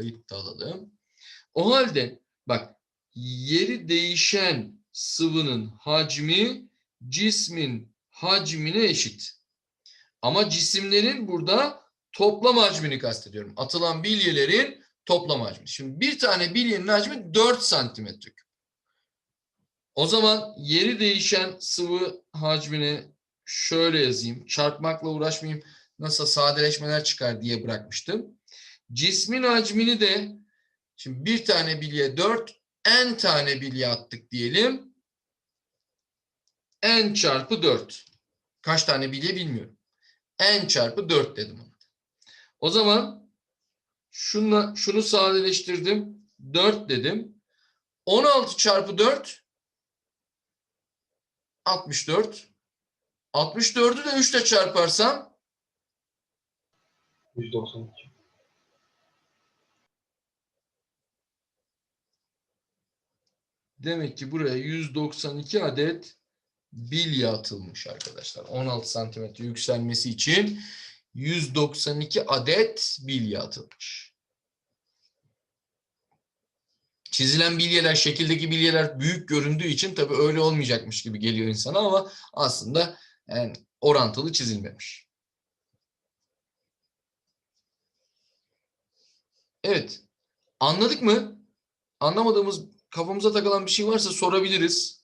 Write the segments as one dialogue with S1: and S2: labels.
S1: Kayıt da alalım. O halde bak yeri değişen sıvının hacmi cismin hacmine eşit. Ama cisimlerin burada toplam hacmini kastediyorum. Atılan bilyelerin toplam hacmi. Şimdi bir tane bilyenin hacmi 4 santimetre. O zaman yeri değişen sıvı hacmini şöyle yazayım. Çarpmakla uğraşmayayım. Nasıl sadeleşmeler çıkar diye bırakmıştım. Cismin hacmini de şimdi bir tane bilye 4 n tane bilye attık diyelim. n çarpı 4. Kaç tane bilye bilmiyorum. n çarpı 4 dedim ona. O zaman şunla, şunu sadeleştirdim. 4 dedim. 16 çarpı 4 64. 64'ü de 3 ile çarparsam
S2: 192.
S1: demek ki buraya 192 adet bilye atılmış arkadaşlar. 16 santimetre yükselmesi için 192 adet bilye atılmış. Çizilen bilyeler, şekildeki bilyeler büyük göründüğü için tabii öyle olmayacakmış gibi geliyor insana ama aslında yani orantılı çizilmemiş. Evet. Anladık mı? Anlamadığımız, kafamıza takılan bir şey varsa sorabiliriz.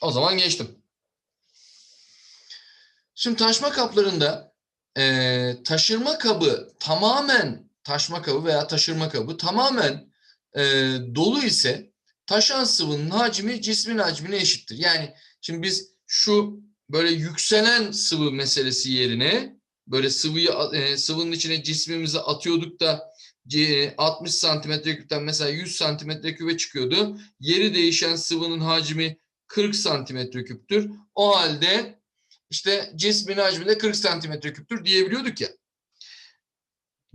S1: O zaman geçtim. Şimdi taşma kaplarında eee, taşırma kabı tamamen taşma kabı veya taşırma kabı tamamen eee, dolu ise taşan sıvının hacmi cismin hacmine eşittir. Yani şimdi biz şu böyle yükselen sıvı meselesi yerine böyle sıvıyı e, sıvının içine cismimizi atıyorduk da 60 santimetre küpten mesela 100 santimetre küpe çıkıyordu. Yeri değişen sıvının hacmi 40 santimetre küptür. O halde işte cismin hacmi de 40 santimetre küptür diyebiliyorduk ya.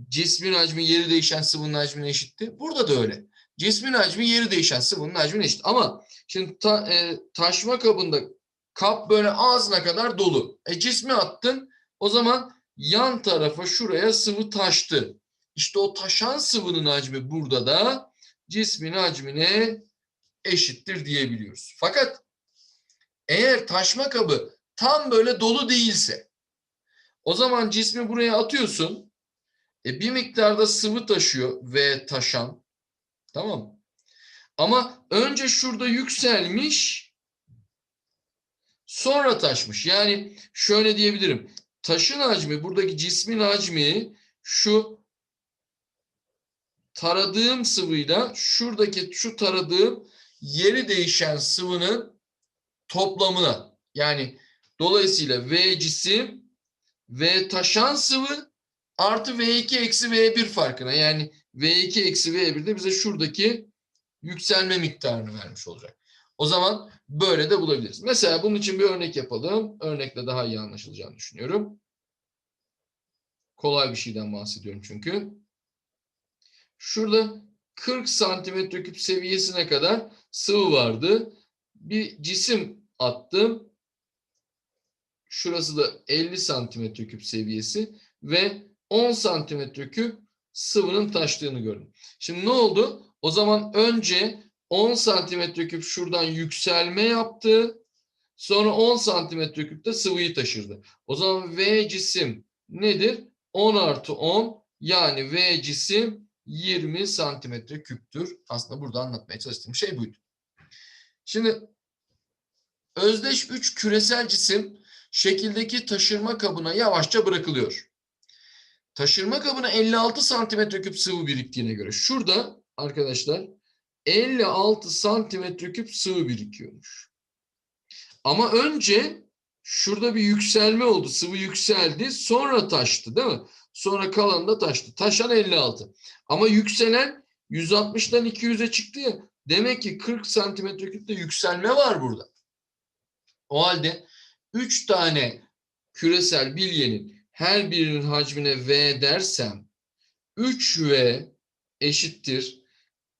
S1: Cismin hacmi yeri değişen sıvının hacmine eşitti. Burada da öyle. Cismin hacmi yeri değişen sıvının hacmine eşit. Ama şimdi ta- e, taşma kabında kap böyle ağzına kadar dolu. E cismi attın o zaman yan tarafa şuraya sıvı taştı. İşte o taşan sıvının hacmi burada da cismin hacmine eşittir diyebiliyoruz. Fakat eğer taşma kabı tam böyle dolu değilse o zaman cismi buraya atıyorsun. E, bir miktarda sıvı taşıyor ve taşan. Tamam? Ama önce şurada yükselmiş sonra taşmış. Yani şöyle diyebilirim. Taşın hacmi, buradaki cismin hacmi şu taradığım sıvıyla şuradaki şu taradığım yeri değişen sıvının toplamına. Yani dolayısıyla V cisim V taşan sıvı artı V2 eksi V1 farkına. Yani V2 eksi V1 de bize şuradaki yükselme miktarını vermiş olacak. O zaman böyle de bulabiliriz. Mesela bunun için bir örnek yapalım. Örnekle daha iyi anlaşılacağını düşünüyorum. Kolay bir şeyden bahsediyorum çünkü. Şurada 40 santimetre küp seviyesine kadar sıvı vardı. Bir cisim attım. Şurası da 50 santimetre küp seviyesi ve 10 santimetre küp sıvının taştığını gördüm. Şimdi ne oldu? O zaman önce 10 santimetre küp şuradan yükselme yaptı. Sonra 10 santimetre küp de sıvıyı taşırdı. O zaman V cisim nedir? 10 artı 10 yani V cisim 20 santimetre küptür. Aslında burada anlatmaya çalıştığım şey buydu. Şimdi özdeş 3 küresel cisim şekildeki taşırma kabına yavaşça bırakılıyor. Taşırma kabına 56 santimetre küp sıvı biriktiğine göre şurada arkadaşlar 56 santimetre küp sıvı birikiyormuş. Ama önce şurada bir yükselme oldu. Sıvı yükseldi. Sonra taştı değil mi? Sonra kalan da taştı. Taşan 56. Ama yükselen 160'dan 200'e çıktı ya. Demek ki 40 santimetre küpte yükselme var burada. O halde 3 tane küresel bilyenin her birinin hacmine V dersem 3V eşittir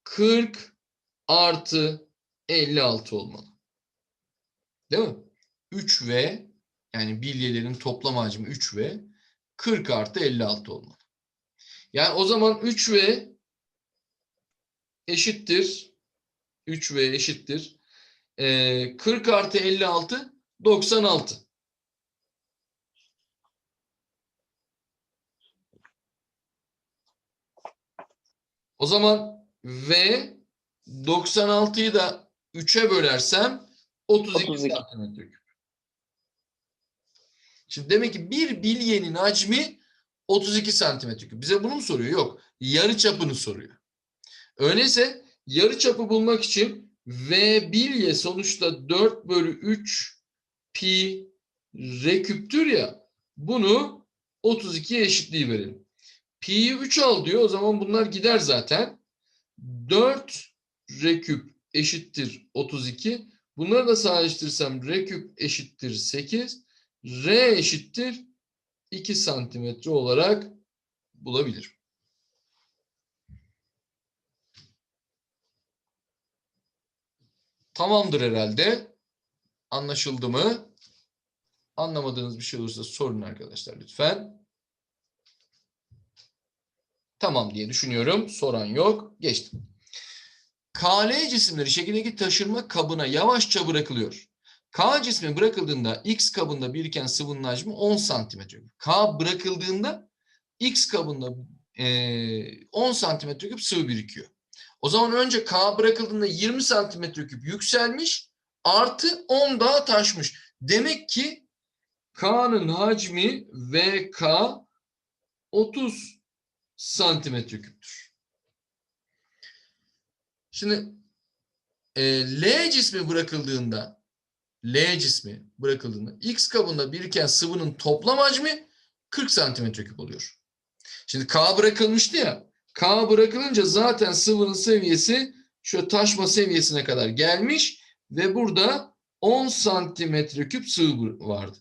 S1: 40 artı 56 olmalı. Değil mi? 3V yani bilyelerin toplam hacmi 3V 40 artı 56 olmalı. Yani o zaman 3V eşittir 3V eşittir ee, 40 artı 56 96. O zaman V 96'yı da 3'e bölersem 32,
S2: 32.
S1: santimetre küp. Şimdi demek ki bir bilyenin hacmi 32 santimetre. Bize bunu mu soruyor? Yok. Yarı çapını soruyor. Öyleyse yarı çapı bulmak için V bilye sonuçta 4 bölü 3 pi r küptür ya. Bunu 32'ye eşitliği verelim. Pi'yi 3 al diyor. O zaman bunlar gider zaten. 4 r küp eşittir 32. Bunları da sadeleştirirsem r küp eşittir 8. R eşittir 2 santimetre olarak bulabilirim. Tamamdır herhalde. Anlaşıldı mı? Anlamadığınız bir şey olursa sorun arkadaşlar lütfen. Tamam diye düşünüyorum. Soran yok. Geçtim. KL cisimleri şekildeki taşınma kabına yavaşça bırakılıyor. K cismi bırakıldığında X kabında biriken sıvının hacmi 10 santimetre. K bırakıldığında X kabında eee, 10 santimetre küp sıvı birikiyor. O zaman önce K bırakıldığında 20 santimetre küp yükselmiş artı 10 daha taşmış. Demek ki K'nın hacmi VK 30 santimetre küptür. Şimdi e, L cismi bırakıldığında L cismi bırakıldığında X kabında biriken sıvının toplam hacmi 40 santimetre küp oluyor. Şimdi K bırakılmıştı ya. K bırakılınca zaten sıvının seviyesi şu taşma seviyesine kadar gelmiş ve burada 10 santimetre küp sıvı vardı.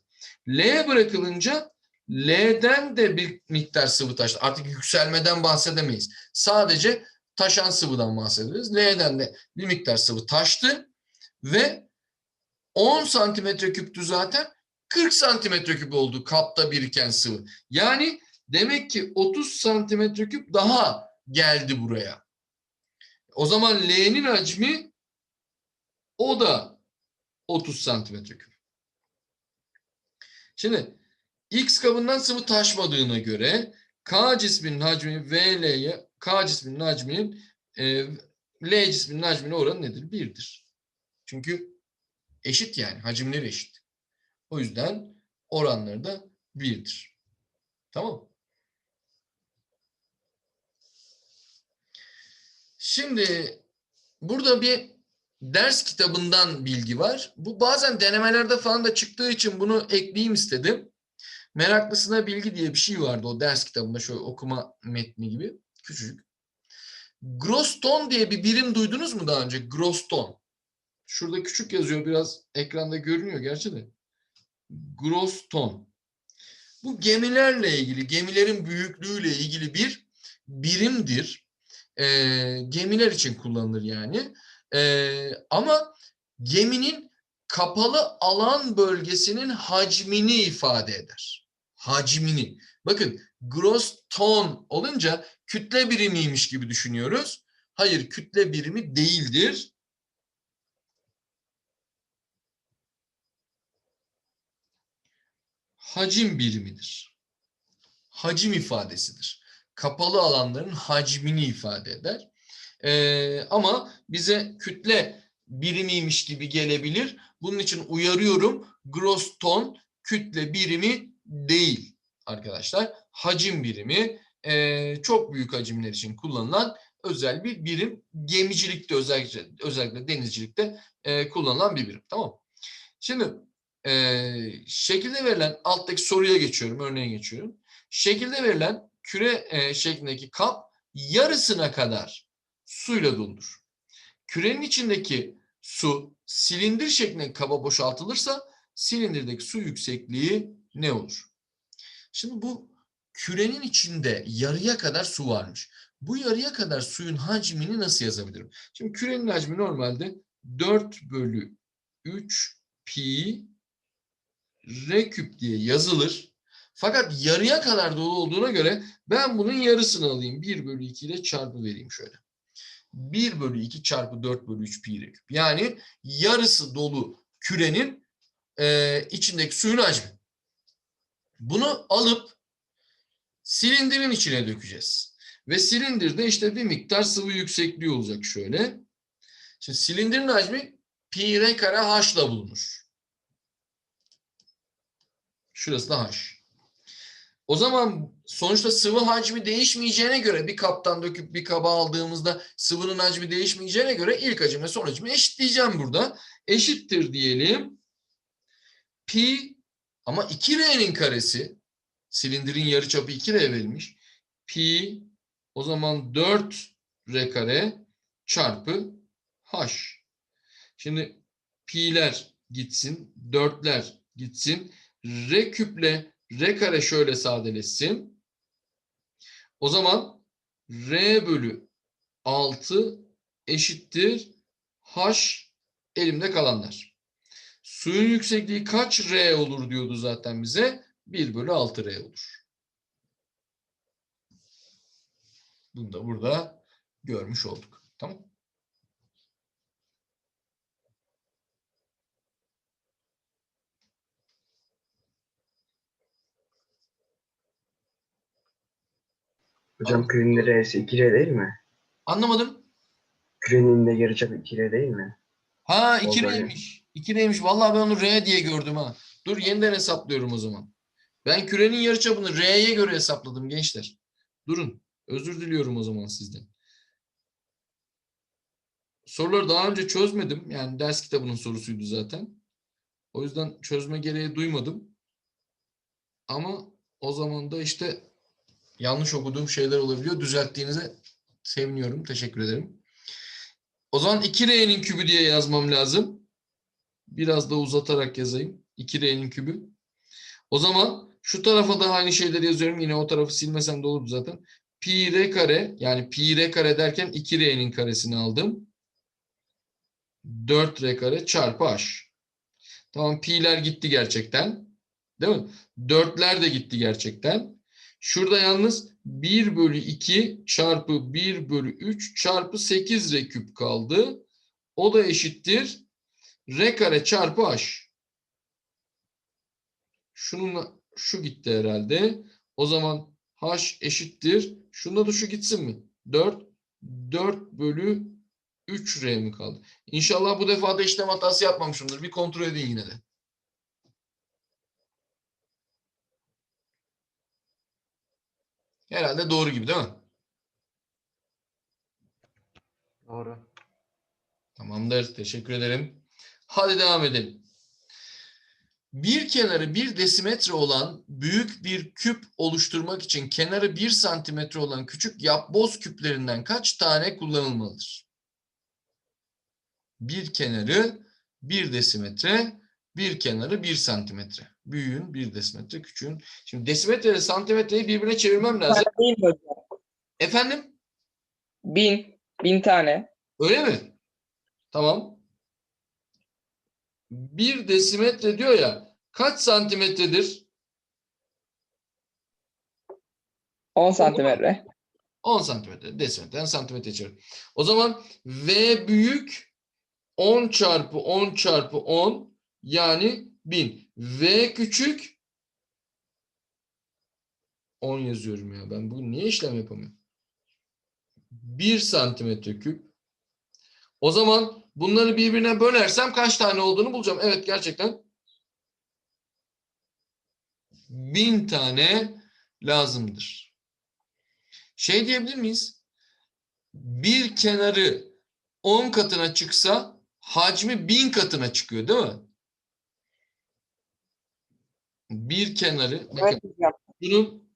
S1: L bırakılınca L'den de bir miktar sıvı taştı. Artık yükselmeden bahsedemeyiz. Sadece taşan sıvıdan bahsederiz. L'den de bir miktar sıvı taştı ve 10 santimetre küptü zaten 40 santimetre küp oldu kapta biriken sıvı. Yani demek ki 30 santimetre küp daha geldi buraya. O zaman L'nin hacmi o da 30 santimetre küp. Şimdi X kabından sıvı taşmadığına göre K cisminin hacmi VL'ye K cisminin hacminin e, L cisminin hacmine oranı nedir? 1'dir. Çünkü eşit yani. Hacimleri eşit. O yüzden oranları da 1'dir. Tamam Şimdi burada bir ders kitabından bilgi var. Bu bazen denemelerde falan da çıktığı için bunu ekleyeyim istedim. Meraklısına bilgi diye bir şey vardı o ders kitabında şöyle okuma metni gibi. Küçücük. Groston diye bir birim duydunuz mu daha önce? Groston. Şurada küçük yazıyor biraz ekranda görünüyor gerçi de. Groston. Bu gemilerle ilgili, gemilerin büyüklüğüyle ilgili bir birimdir. Ee, gemiler için kullanılır yani. Ee, ama geminin kapalı alan bölgesinin hacmini ifade eder. Hacmini. Bakın gross ton olunca kütle birimiymiş gibi düşünüyoruz. Hayır kütle birimi değildir. Hacim birimidir. Hacim ifadesidir. Kapalı alanların hacmini ifade eder. Ee, ama bize kütle birimiymiş gibi gelebilir. Bunun için uyarıyorum. Gross ton kütle birimi değil arkadaşlar. Hacim birimi e, çok büyük hacimler için kullanılan özel bir birim. Gemicilikte özellikle, özellikle denizcilikte e, kullanılan bir birim. Tamam Şimdi e, şekilde verilen alttaki soruya geçiyorum. Örneğe geçiyorum. Şekilde verilen küre e, şeklindeki kap yarısına kadar suyla doldur. Kürenin içindeki su silindir şeklinde kaba boşaltılırsa silindirdeki su yüksekliği ne olur? Şimdi bu kürenin içinde yarıya kadar su varmış. Bu yarıya kadar suyun hacmini nasıl yazabilirim? Şimdi kürenin hacmi normalde 4 bölü 3 pi r küp diye yazılır. Fakat yarıya kadar dolu olduğuna göre ben bunun yarısını alayım. 1 bölü 2 ile çarpı vereyim şöyle. 1 bölü 2 çarpı 4 bölü 3 pi küp. Yani yarısı dolu kürenin e, içindeki suyun hacmi. Bunu alıp silindirin içine dökeceğiz. Ve silindirde işte bir miktar sıvı yüksekliği olacak şöyle. Şimdi silindirin hacmi pi r kare h'la bulunur. Şurası da h. O zaman sonuçta sıvı hacmi değişmeyeceğine göre bir kaptan döküp bir kaba aldığımızda sıvının hacmi değişmeyeceğine göre ilk hacim ve son hacmi eşitleyeceğim burada. Eşittir diyelim. Pi ama 2R'nin karesi silindirin yarıçapı 2R verilmiş. Pi o zaman 4R kare çarpı H. Şimdi pi'ler gitsin, dörtler gitsin. R küple R kare şöyle sadeleşsin. O zaman R bölü 6 eşittir H elimde kalanlar. Suyun yüksekliği kaç R olur diyordu zaten bize. 1 bölü 6 R olur. Bunu da burada görmüş olduk. Tamam.
S2: Hocam kürenin R'si 2R değil mi?
S1: Anlamadım.
S2: Kürenin de yarıçapı 2R değil mi?
S1: Ha 2
S2: Vallahi.
S1: R'ymiş. 2 R'ymiş. Vallahi ben onu R diye gördüm ha. Dur yeniden hesaplıyorum o zaman. Ben kürenin yarıçapını R'ye göre hesapladım gençler. Durun. Özür diliyorum o zaman sizden. Soruları daha önce çözmedim. Yani ders kitabının sorusuydu zaten. O yüzden çözme gereği duymadım. Ama o zaman da işte yanlış okuduğum şeyler olabiliyor. Düzelttiğinize seviniyorum. Teşekkür ederim. O zaman 2R'nin kübü diye yazmam lazım. Biraz da uzatarak yazayım. 2R'nin kübü. O zaman şu tarafa da aynı şeyleri yazıyorum. Yine o tarafı silmesem de olur zaten. Pi R kare yani pi R kare derken 2R'nin karesini aldım. 4R kare çarpı H. Tamam pi'ler gitti gerçekten. Değil mi? 4'ler de gitti gerçekten. Şurada yalnız 1 bölü 2 çarpı 1 bölü 3 çarpı 8 R küp kaldı. O da eşittir. R kare çarpı H. Şununla şu gitti herhalde. O zaman H eşittir. Şunda da şu gitsin mi? 4. 4 bölü 3 R mi kaldı? İnşallah bu defa da işlem hatası yapmamışımdır. Bir kontrol edin yine de. Herhalde doğru gibi değil mi?
S2: Doğru.
S1: Tamamdır. Teşekkür ederim. Hadi devam edelim. Bir kenarı bir desimetre olan büyük bir küp oluşturmak için kenarı bir santimetre olan küçük yapboz küplerinden kaç tane kullanılmalıdır? Bir kenarı bir desimetre, bir kenarı bir santimetre. Büyüğün bir desimetre, küçüğün. Şimdi desimetre ile santimetreyi birbirine çevirmem lazım.
S3: Değil mi hocam?
S1: Efendim?
S3: Bin. Bin tane.
S1: Öyle mi? Tamam. Bir desimetre diyor ya kaç santimetredir?
S3: 10 santimetre.
S1: 10 santimetre. Desimetreden santimetre çevir. O zaman V büyük 10 çarpı 10 çarpı 10 yani 1000. V küçük 10 yazıyorum ya. Ben bugün niye işlem yapamıyorum? 1 santimetre küp. O zaman bunları birbirine bölersem kaç tane olduğunu bulacağım. Evet gerçekten 1000 tane lazımdır. Şey diyebilir miyiz? Bir kenarı 10 katına çıksa hacmi 1000 katına çıkıyor değil mi? Bir kenarı bakın
S3: Evet hocam.
S1: bunun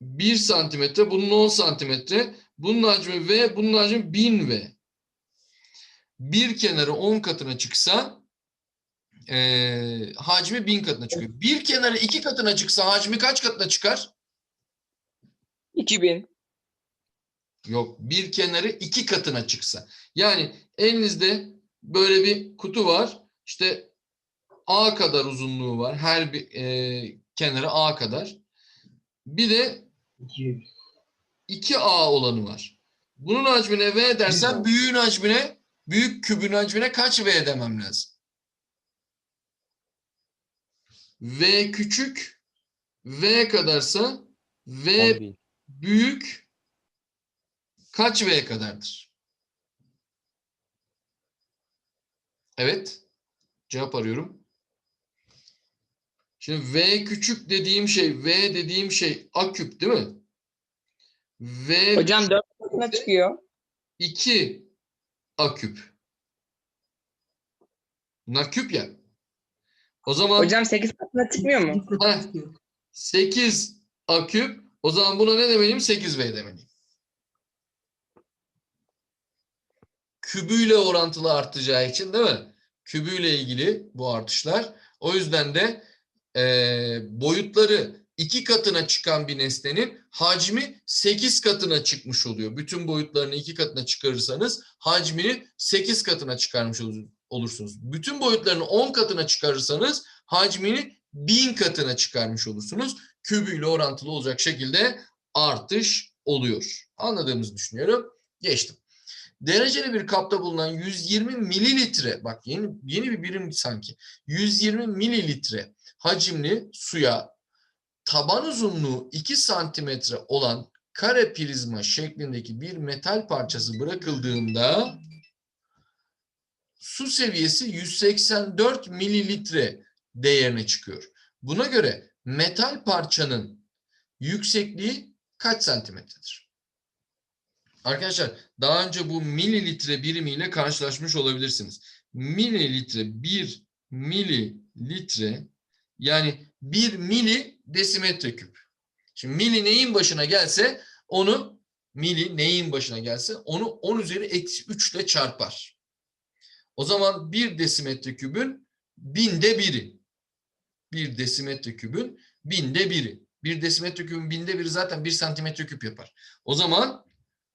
S1: 1 santimetre, bunun 10 santimetre, bunun hacmi V, bunun hacmi 1000 V. Bir kenarı 10 katına çıksa eee hacmi 1000 katına çıkıyor. Bir kenarı 2 katına çıksa hacmi kaç katına çıkar?
S3: 2000.
S1: Yok bir kenarı iki katına çıksa. Yani elinizde böyle bir kutu var. İşte A kadar uzunluğu var. Her bir e, kenarı A kadar. Bir de
S2: 200.
S1: 2A olanı var. Bunun hacmine V dersen büyüğün hacmine, büyük kübün hacmine kaç V demem lazım? V küçük, V kadarsa V
S4: 10.000.
S1: büyük kaç V kadardır? Evet. Cevap arıyorum. Şimdi V küçük dediğim şey, V dediğim şey A küp değil mi? V
S3: Hocam 4 katına çıkıyor.
S1: 2 A küp. Bunlar küp ya. O zaman
S3: Hocam 8 katına çıkmıyor mu?
S1: Heh. 8 A küp. O zaman buna ne demeliyim? 8V demeliyim. Kübüyle orantılı artacağı için değil mi? Kübüyle ilgili bu artışlar. O yüzden de eee, boyutları iki katına çıkan bir nesnenin hacmi 8 katına çıkmış oluyor. Bütün boyutlarını iki katına çıkarırsanız hacmini 8 katına çıkarmış olur- olursunuz. Bütün boyutlarını 10 katına çıkarırsanız hacmini 1000 katına çıkarmış olursunuz. Kübüyle orantılı olacak şekilde artış oluyor. Anladığımızı düşünüyorum. Geçtim. Dereceli bir kapta bulunan 120 mililitre, bak yeni yeni bir birim sanki. 120 mililitre hacimli suya taban uzunluğu 2 santimetre olan kare prizma şeklindeki bir metal parçası bırakıldığında su seviyesi 184 mililitre değerine çıkıyor. Buna göre metal parçanın yüksekliği kaç santimetredir? Arkadaşlar daha önce bu mililitre birimiyle karşılaşmış olabilirsiniz. Mililitre 1 mililitre yani 1 mili desimetre küp. Şimdi mili neyin başına gelse onu mili neyin başına gelse onu 10 üzeri eksi 3 ile çarpar. O zaman 1 desimetre kübün binde biri. 1 desimetre kübün binde biri. 1 desimetre kübün binde biri zaten 1 santimetre küp yapar. O zaman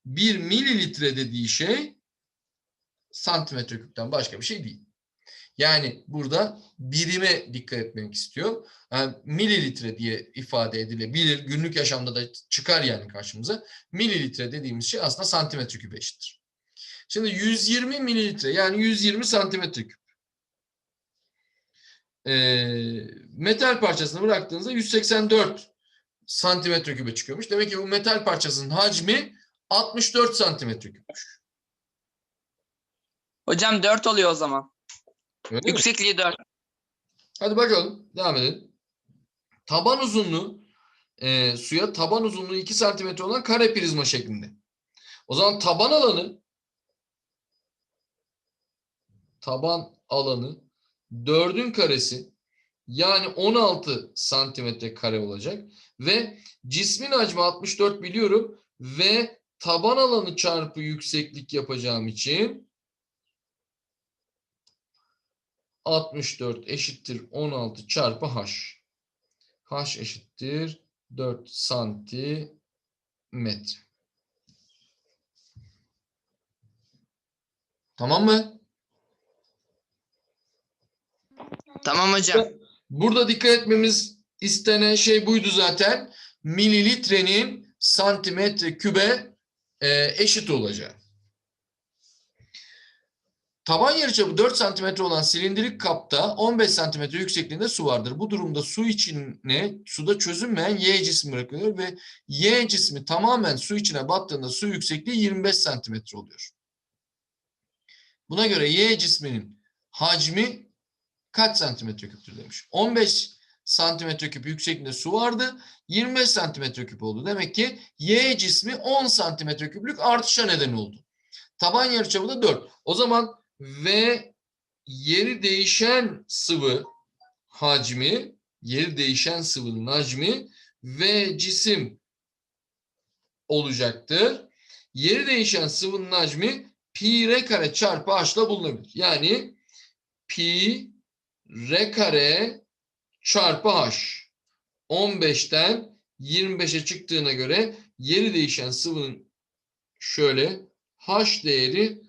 S1: 1 mililitre dediği şey santimetre küpten başka bir şey değil. Yani burada birime dikkat etmek istiyor. Yani mililitre diye ifade edilebilir. Günlük yaşamda da çıkar yani karşımıza. Mililitre dediğimiz şey aslında santimetre küp eşittir. Şimdi 120 mililitre yani 120 santimetre küp. Ee, metal parçasını bıraktığınızda 184 santimetre küpe çıkıyormuş. Demek ki bu metal parçasının hacmi 64 santimetre küpmüş.
S5: Hocam 4 oluyor o zaman.
S1: Öyle mi?
S5: Yüksekliği 4.
S1: Hadi bakalım. Devam edelim. Taban uzunluğu e, suya taban uzunluğu 2 santimetre olan kare prizma şeklinde. O zaman taban alanı taban alanı 4'ün karesi yani 16 santimetre kare olacak ve cismin hacmi 64 biliyorum ve taban alanı çarpı yükseklik yapacağım için 64 eşittir 16 çarpı h. h eşittir 4 santimetre. Tamam mı?
S5: Tamam hocam.
S1: Burada dikkat etmemiz istenen şey buydu zaten. Mililitrenin santimetre kübe e, eşit olacağı. Taban yarıçapı 4 santimetre olan silindirik kapta 15 santimetre yüksekliğinde su vardır. Bu durumda su içine suda çözünmeyen Y cismi bırakılıyor ve Y cismi tamamen su içine battığında su yüksekliği 25 santimetre oluyor. Buna göre Y cisminin hacmi kaç santimetre küptür demiş. 15 santimetre küp yüksekliğinde su vardı. 25 santimetre küp oldu. Demek ki Y cismi 10 santimetre küplük artışa neden oldu. Taban yarıçapı da 4. O zaman ve yeri değişen sıvı hacmi, yeri değişen sıvının hacmi ve cisim olacaktır. Yeri değişen sıvının hacmi pi r kare çarpı h ile bulunabilir. Yani pi r kare çarpı h. 15'ten 25'e çıktığına göre yeri değişen sıvının şöyle h değeri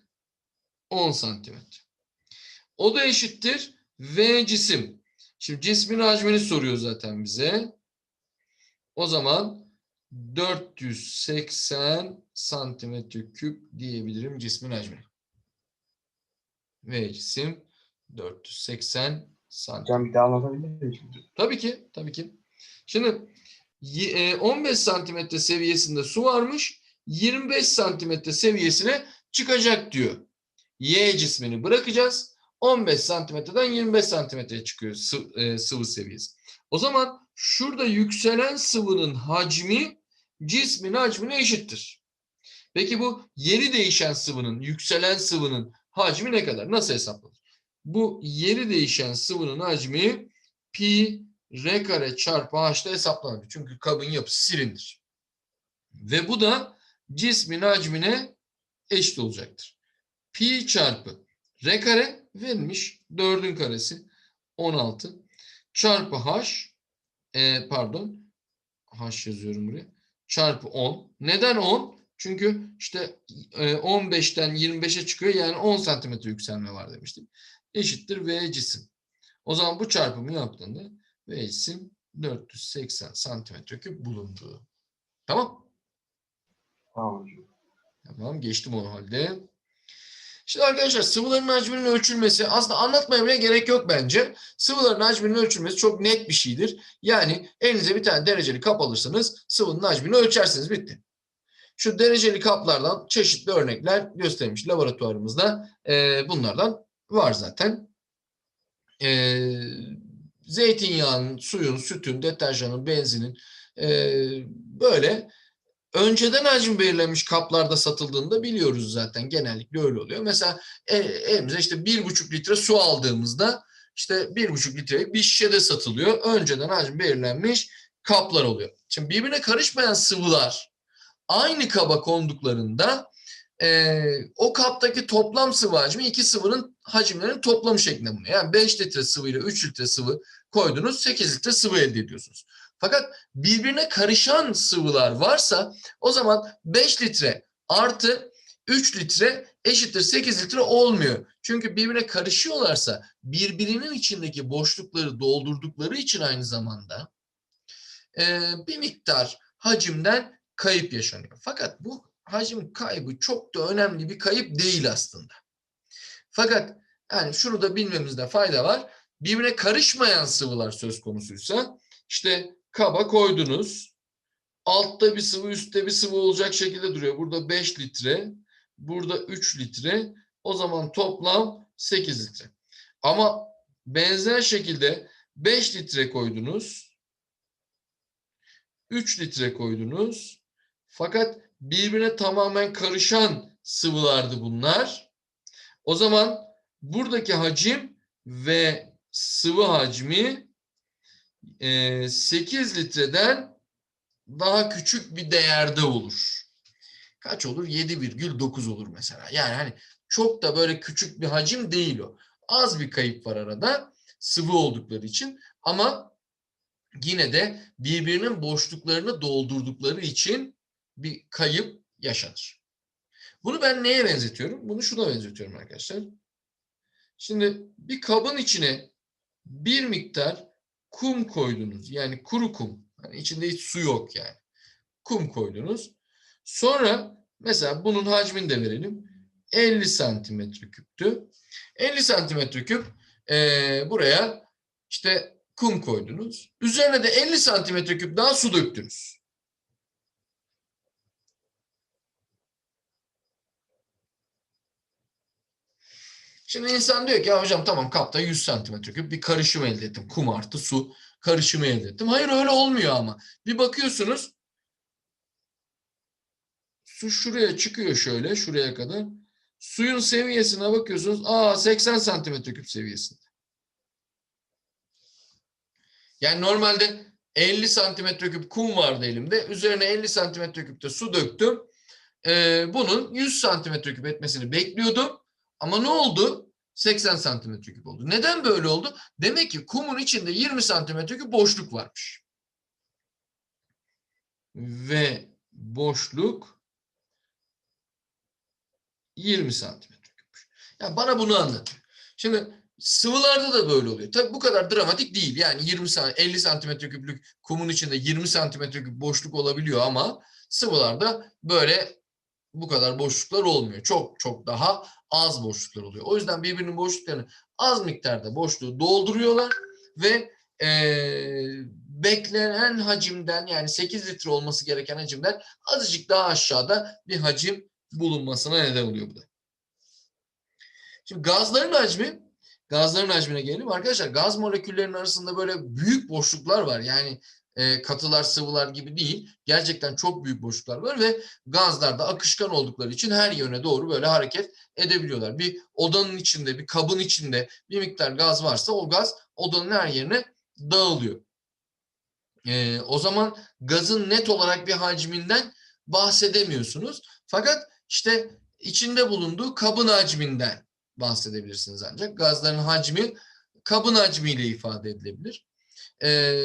S1: 10 santimetre. O da eşittir V cisim. Şimdi cismin hacmini soruyor zaten bize. O zaman 480 santimetre küp diyebilirim cismin hacmine. Ve cisim 480 santimetre.
S2: Hocam bir daha anlatabilir miyim?
S1: Tabii ki, tabii ki. Şimdi y- e, 15 santimetre seviyesinde su varmış. 25 santimetre seviyesine çıkacak diyor. Y cismini bırakacağız. 15 santimetreden 25 santimetreye çıkıyor sı- e, sıvı seviyesi. O zaman şurada yükselen sıvının hacmi cismin hacmine eşittir. Peki bu yeni değişen sıvının, yükselen sıvının hacmi ne kadar? Nasıl hesaplanır? Bu yeni değişen sıvının hacmi pi r kare çarpı h'da hesaplanır. Çünkü kabın yapısı silindir. Ve bu da cismin hacmine eşit olacaktır. Pi çarpı r kare verilmiş 4'ün karesi 16 çarpı h e, pardon h yazıyorum buraya çarpı 10. Neden 10? Çünkü işte e, 15'ten 25'e çıkıyor yani 10 santimetre yükselme var demiştim. Eşittir v cisim. O zaman bu çarpımı yaptığında v cisim 480 santimetre küp bulundu. Tamam.
S2: Tamam.
S1: Tamam geçtim o halde. Şimdi arkadaşlar sıvıların hacminin ölçülmesi aslında anlatmaya bile gerek yok bence. Sıvıların hacminin ölçülmesi çok net bir şeydir. Yani elinize bir tane dereceli kap alırsanız sıvının hacmini ölçersiniz bitti. Şu dereceli kaplardan çeşitli örnekler göstermiş laboratuvarımızda. Ee, bunlardan var zaten. Ee, zeytinyağının, suyun, sütün, deterjanın, benzinin ee, böyle önceden hacim belirlenmiş kaplarda satıldığında biliyoruz zaten genellikle öyle oluyor. Mesela e, elimize işte bir buçuk litre su aldığımızda işte bir buçuk litrelik bir şişede satılıyor. Önceden hacim belirlenmiş kaplar oluyor. Şimdi birbirine karışmayan sıvılar aynı kaba konduklarında e, o kaptaki toplam sıvı hacmi iki sıvının hacimlerinin toplamı şeklinde bulunuyor. Yani 5 litre sıvı ile 3 litre sıvı koydunuz 8 litre sıvı elde ediyorsunuz. Fakat birbirine karışan sıvılar varsa o zaman 5 litre artı 3 litre eşittir 8 litre olmuyor. Çünkü birbirine karışıyorlarsa birbirinin içindeki boşlukları doldurdukları için aynı zamanda e, bir miktar hacimden kayıp yaşanıyor. Fakat bu hacim kaybı çok da önemli bir kayıp değil aslında. Fakat yani şunu da bilmemizde fayda var. Birbirine karışmayan sıvılar söz konusuysa işte kaba koydunuz. Altta bir sıvı, üstte bir sıvı olacak şekilde duruyor. Burada 5 litre, burada 3 litre. O zaman toplam 8 litre. Ama benzer şekilde 5 litre koydunuz. 3 litre koydunuz. Fakat birbirine tamamen karışan sıvılardı bunlar. O zaman buradaki hacim ve sıvı hacmi 8 litreden daha küçük bir değerde olur. Kaç olur? 7,9 olur mesela. Yani hani çok da böyle küçük bir hacim değil o. Az bir kayıp var arada sıvı oldukları için ama yine de birbirinin boşluklarını doldurdukları için bir kayıp yaşanır. Bunu ben neye benzetiyorum? Bunu şuna benzetiyorum arkadaşlar. Şimdi bir kabın içine bir miktar kum koydunuz. Yani kuru kum. Yani içinde hiç su yok yani. Kum koydunuz. Sonra mesela bunun hacmini de verelim. 50 santimetre küptü. 50 santimetre küp eee, buraya işte kum koydunuz. Üzerine de 50 santimetre küp daha su döktünüz. Şimdi insan diyor ki ya hocam tamam kapta 100 santimetre küp bir karışım elde ettim. Kum artı su karışımı elde ettim. Hayır öyle olmuyor ama. Bir bakıyorsunuz su şuraya çıkıyor şöyle şuraya kadar. Suyun seviyesine bakıyorsunuz. Aa 80 santimetre küp seviyesinde. Yani normalde 50 santimetre küp kum vardı elimde. Üzerine 50 santimetre küpte su döktüm. Ee, bunun 100 santimetre küp etmesini bekliyordum. Ama ne oldu? 80 santimetre küp oldu. Neden böyle oldu? Demek ki kumun içinde 20 santimetre küp boşluk varmış. Ve boşluk 20 santimetre küpmüş. Yani bana bunu anlatıyor. Şimdi Sıvılarda da böyle oluyor. Tabii bu kadar dramatik değil. Yani 20 san- 50 santimetre küplük kumun içinde 20 santimetre küp boşluk olabiliyor ama sıvılarda böyle bu kadar boşluklar olmuyor. Çok çok daha az boşluklar oluyor. O yüzden birbirinin boşluklarını az miktarda boşluğu dolduruyorlar ve eee, beklenen hacimden yani 8 litre olması gereken hacimden azıcık daha aşağıda bir hacim bulunmasına neden oluyor bu da. Şimdi gazların hacmi, gazların hacmine gelelim. Arkadaşlar gaz moleküllerinin arasında böyle büyük boşluklar var. Yani e, katılar, sıvılar gibi değil. Gerçekten çok büyük boşluklar var ve gazlar da akışkan oldukları için her yöne doğru böyle hareket edebiliyorlar. Bir odanın içinde, bir kabın içinde bir miktar gaz varsa o gaz odanın her yerine dağılıyor. E, o zaman gazın net olarak bir hacminden bahsedemiyorsunuz. Fakat işte içinde bulunduğu kabın hacminden bahsedebilirsiniz ancak. Gazların hacmi kabın hacmiyle ifade edilebilir. Ee,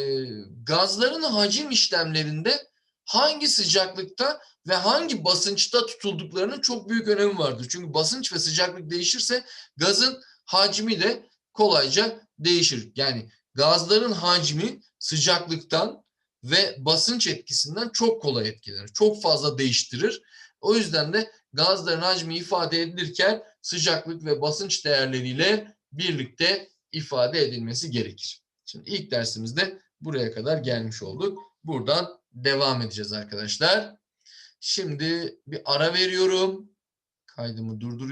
S1: gazların hacim işlemlerinde hangi sıcaklıkta ve hangi basınçta tutulduklarının çok büyük önemi vardır. Çünkü basınç ve sıcaklık değişirse gazın hacmi de kolayca değişir. Yani gazların hacmi sıcaklıktan ve basınç etkisinden çok kolay etkilenir. Çok fazla değiştirir. O yüzden de gazların hacmi ifade edilirken sıcaklık ve basınç değerleriyle birlikte ifade edilmesi gerekir. Şimdi ilk dersimizde buraya kadar gelmiş olduk. Buradan devam edeceğiz arkadaşlar. Şimdi bir ara veriyorum. Kaydımı durduruyorum.